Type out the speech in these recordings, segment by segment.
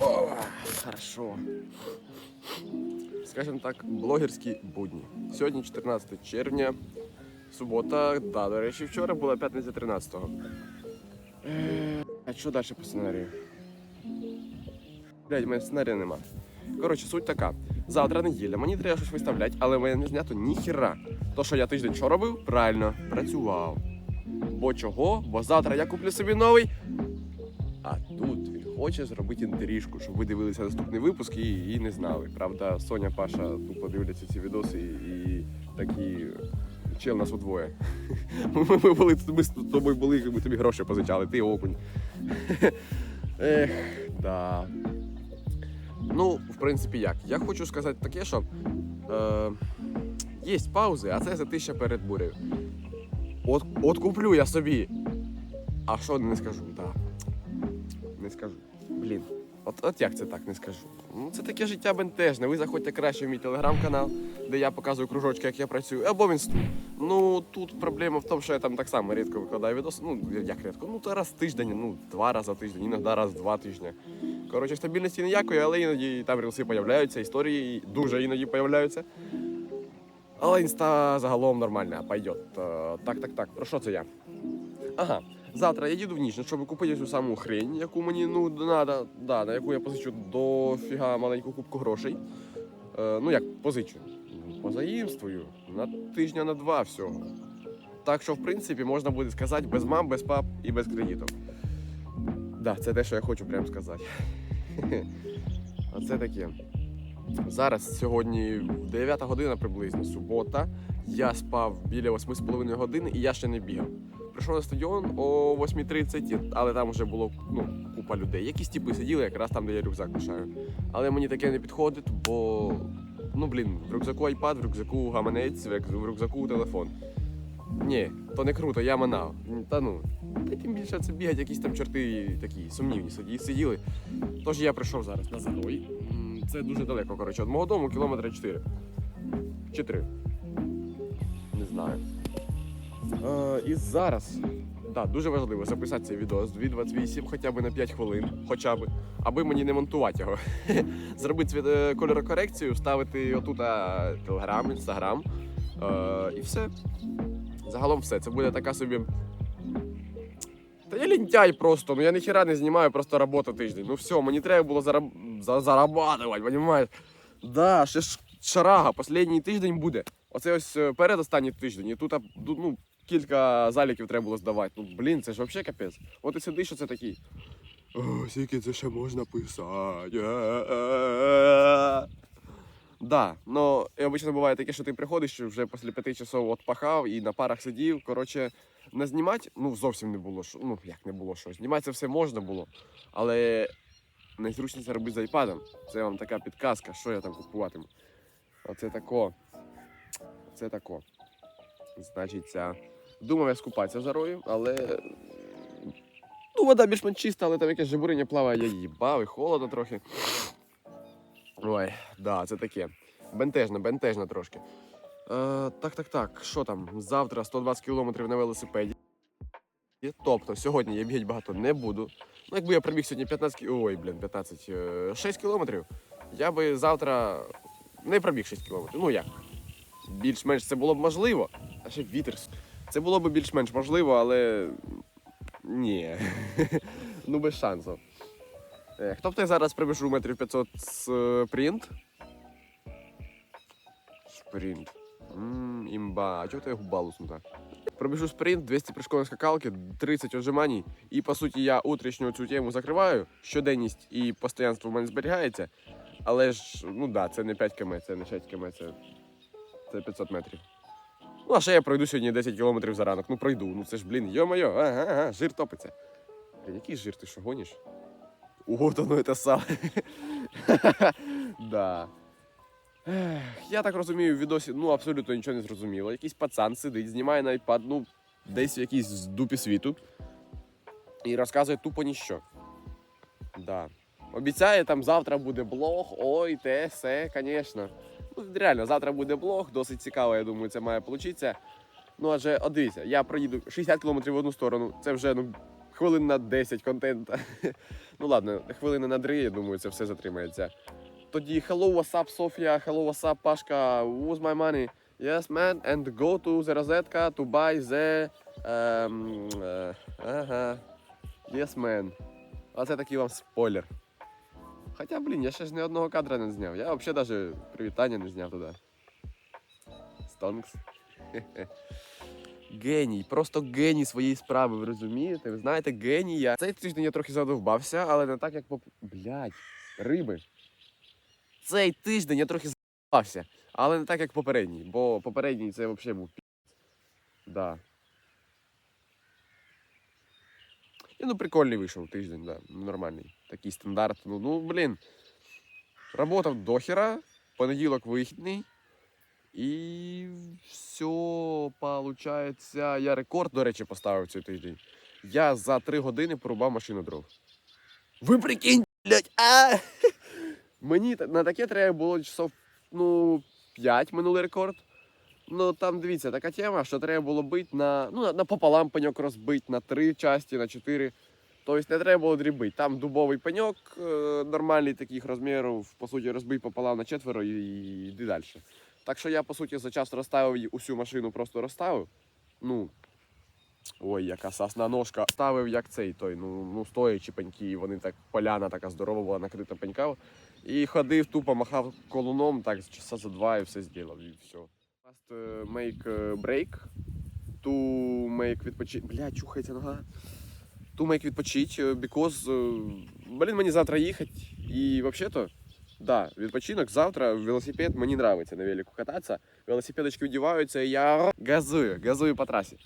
О, хорошо. Скажем так, блогерські будні. Сьогодні 14 червня, субота, да, до речі, вчора була п'ятниця 13-го. Е, А що далі по сценарію? Блядь, у мене сценарія нема. Коротше, суть така. Завтра неділя, мені треба щось виставляти, але в мене не знято ніхіра. То, що я тиждень що робив? Правильно, працював. Бо чого? Бо завтра я куплю собі новий. Хоче зробити інтрижку, щоб ви дивилися наступний випуск і, і не знали. Правда, Соня, Паша тупо дивляться ці відоси і такі. Чел нас удвоє. Ми, ми, були, ми з тобою були, ми тобі гроші позичали, ти окунь. Ех, да. Ну, в принципі, як? Я хочу сказати таке, що е, є паузи, а це затища перед бурею. От, от куплю я собі. А що не скажу, так. Да. Не скажу. Блін. От, от як це так не скажу? Ну, це таке життя бентежне. Ви заходьте краще в мій телеграм-канал, де я показую кружочки, як я працюю, або в інсту. Ну тут проблема в тому, що я там так само рідко викладаю відоси. Ну, як рідко? Ну, то раз в тиждень, ну, два рази в тиждень, іноді раз в два тижні. Коротше, стабільності ніякої, але іноді там рілси появляються, історії дуже іноді появляються. Але інста загалом нормальна, пойдет. Е, Так, так, так. Про що це я? Ага. Завтра я їду в Ніжин, щоб купити цю саму хрень, яку мені ну надо, да, на яку я позичу до фіга маленьку кубку грошей. Е, ну як позичу? Позаїмствую на тижня на два всього. Так що, в принципі, можна буде сказати без мам, без пап і без кредитів. Да, це те, що я хочу прямо сказати. Оце таке. Зараз сьогодні 9 година приблизно, субота. Я спав біля 8,5 години і я ще не бігав. Прийшов на стадіон о 8.30, але там вже було ну, купа людей. Якісь типи сиділи якраз там, де я рюкзак лишаю. Але мені таке не підходить, бо ну блін, в рюкзаку айпад, в рюкзаку гаманець, в рюкзаку телефон. Ні, то не круто, я манав. Та ну. Та тим більше це бігають якісь там чорти такі сумнівні сиді- сиділи. Тож я прийшов зараз на Загой. Це дуже далеко, коротше, від мого дому кілометра 4. Чи 3. Не знаю. Е, і зараз, да, дуже важливо записати цей відео з 2.28 хоча б на 5 хвилин, хоча б, аби мені не монтувати його. Зробити е, кольорокорекцію, вставити отут телеграм, інстаграм. Е, і все. Загалом все. Це буде така собі. Та я лінтяй просто, ну я ніхіра не знімаю, просто робота тиждень. Ну все, мені треба було зараб... за... зарабатувати, розумієш? Да, ще ж шарага, останній тиждень буде. Оце ось е, передостанній тиждень, і тут, ну, кілька заліків треба було здавати. Ну, блін, це ж взагалі капець. От і сидиш, що це такий. О, скільки це ще можна писати. Да, ну і обично буває таке, що ти приходиш вже після п'яти часов от пахав і на парах сидів. Коротше, не знімати, ну зовсім не було що. Ну як не було що. Знімати це все можна було, але найзручніше робити з айпадом. Це вам така підказка, що я там купуватиму. Оце тако. Це тако. Значить, ця. Думав я скупатися жарою, але. Ну, вода більш-менш чиста, але там якесь жебурення плаває, я їбав і холодно трохи. Ой, да, це таке. Бентежно, бентежно трошки. Е, так, так, так. Що там? Завтра 120 кілометрів на велосипеді. Тобто сьогодні я бігати багато не буду. Ну, якби я пробіг сьогодні 15 кі- Ой, блін, 15, е, 6 кілометрів, я би завтра не пробіг 6 кілометрів. Ну як? Більш-менш це було б можливо. А ще вітер. Це було б більш-менш можливо, але. Ні. ну без шансів. Ех, тобто я зараз прибіжу метрів 500 спринт. Спринт. Ммм, імба. А чого ти губа луснута? Пробіжу спринт, 200 прыжков скакалки, 30 отжиманий. І по суті я утрішню цю тему закриваю. Щоденність і постоянство в мене зберігається. Але ж, ну да, це не 5 км, це не 6 км, це, це 500 метрів. Ну, а ще я пройду сьогодні 10 кілометрів за ранок. Ну пройду. Ну це ж, блін, йо-моє, ага, ага, жир топиться. Блін, який жир, ти що гониш? Вот оно это саме. да. Я так розумію, в відосі ну абсолютно нічого не зрозуміло. Якийсь пацан сидить, знімає на iPad, ну, десь в якійсь дупі світу. І розказує тупо ніщо. Да. Обіцяє, там завтра буде блог, ой, те, все, звісно. Реально, завтра буде блог, досить цікаво, я думаю, це має получитися. Ну, адже, от дивіться, я проїду 60 км в одну сторону, це вже ну, хвилин на 10 контента. Ну ладно, хвилини на 3, я думаю, це все затримається. Тоді hello, what's up, Софія, hello, what's up, Пашка, what's my money? Yes, man, and go to the розетка to buy the... ем, е, ага. Yes, man. Оце такий вам спойлер. Хоча, блін, я ще ж ні одного кадра не зняв. Я взагалі навіть привітання не зняв туди. Стонкс. Геній, просто геній своєї справи, ви розумієте? Ви знаєте, геній я. Цей тиждень я трохи задовбався, але не так, як поп... Блядь, риби. Цей тиждень я трохи задовбався, але не так, як попередній, бо попередній це взагалі був пі. Да. І, ну, прикольний вийшов тиждень, да. Нормальний. Такий стандарт. Ну, ну блін. Работав дохера, понеділок вихідний. І все, получається. Я рекорд, до речі, поставив цей тиждень. Я за три години порубав машину дров. Ви прикинь, блядь, а! Мені на таке треба було часов, ну, 5 минулий рекорд. Ну там дивіться, така тема, що треба було бити на. Ну, на- напополам пеньок розбити на три часті, на чотири. Тобто не треба було дрібити. Там дубовий пеньок е, нормальний таких розмірів, по суті, розбий пополам на четверо і, йди далі. Так що я, по суті, за час розставив усю машину, просто розставив. Ну. Ой, яка сасна ножка. Ставив як цей той, ну, ну стоячі пеньки, вони так, поляна така здорова була накрита пеньками. І ходив, тупо махав колуном, так часа за два і все зробив, і все. Last е, make е, break. To make відпочить. Бля, чухається нога. To make відпочить, е, because, блін, мені завтра їхати. І взагалі-то, да, відпочинок завтра, велосипед мені подобається на велику кататися. Велосипедочки вдіваються, і я газую, газую по трасі.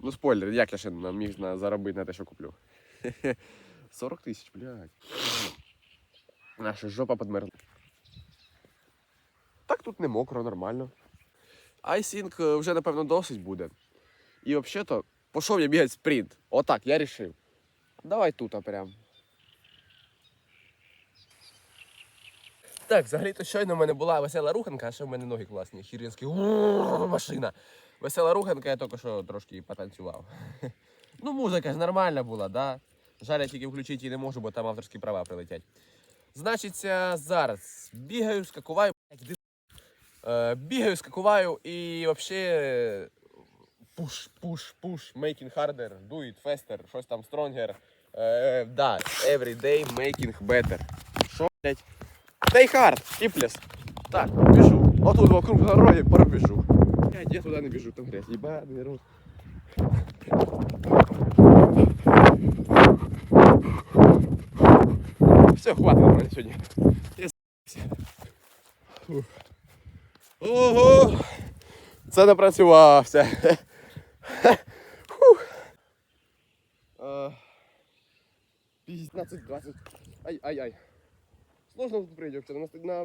Ну, спойлер, як я ще міг заробити на те, що куплю. 40 тисяч, блядь. Наша жопа підмерзла. Так тут не мокро, нормально. Айсінг е, вже, напевно, досить буде. І взагалі-то, пішов я бігати спринт. Отак, я рішив. Давай тут а прям. Так, взагалі-то щойно в мене була весела руханка, а ще в мене ноги класні. Хірінські машина. Весела руханка, я тільки що трошки потанцював. Ну, музика ж нормальна була, да? Жаль, я тільки включити її не можу, бо там авторські права прилетять. Значиться, зараз бігаю, скакуваю. Е, бігаю, скакуваю і взагалі пуш, пуш, пуш, making harder, do it faster, щось там stronger. Е, да, every day making better. Що, блядь? Stay hard, тіплес. Так, біжу. Отут вокруг городі пробіжу. Я туди не біжу, там грязь. Єбаний рот. Все, хватить на сьогодні. Я. Ого! Це напрацювався. Фух. Е, 15-20. Ай, ай, ай. Сложно тут прийти, на, на,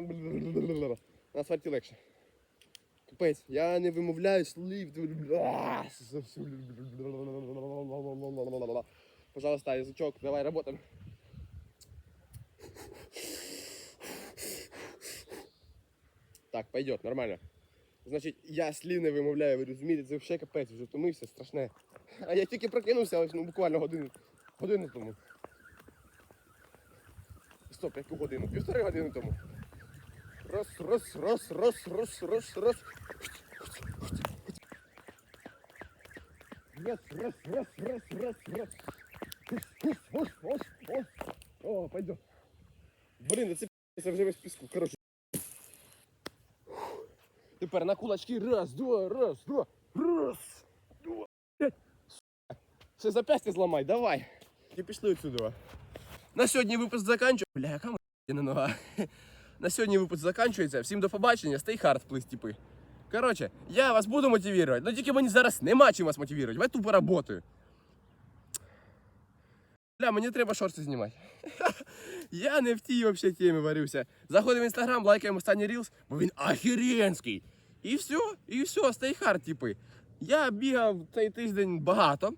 на асфальті легше. Капець, я не вимовляю слів. Пожалуйста, язычок, давай работаем. Так, пойдет, нормально. Значить, я слів вимовляю, ви розумієте, це взагалі капець, вже втомився, страшне. А я тільки прокинувся ось ну, буквально годину, годину тому. Стоп, яку годину? Півтори години тому. Раз, раз, раз, раз, раз, раз, раз. Раз, раз, раз, раз, раз, раз. Ось, ось, ось, ось. О, пойдет. Блін, да це вже весь піску. Коротше. Тепер на кулачки. Раз, два, раз, два, раз, два. п'ять. Сука. Запястя зламай, давай. І пішли отсюди. На сьогодні випуск заканчується. Бля, яка на нога. На сьогодні випуск заканчується. Всім до побачення. Stay hard, плиз, типи. Коротше, я вас буду мотивувати, але тільки мені зараз нема чим вас мотивувати. Я тупо працюю. Бля, мені треба шорти знімати. Я не в тій вообще темі варюся. Заходимо в інстаграм, лайкаємо останній рілс, бо він ахеренський. І все, і все, стейхар, типи. Я бігав цей тиждень багато.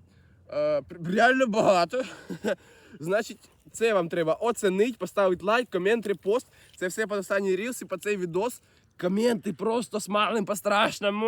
Е, реально багато. Значить, це вам треба оцінити, поставити лайк, комент, репост. Це все під останній рілсі, по цей відос. Коменти просто смалим по-страшному.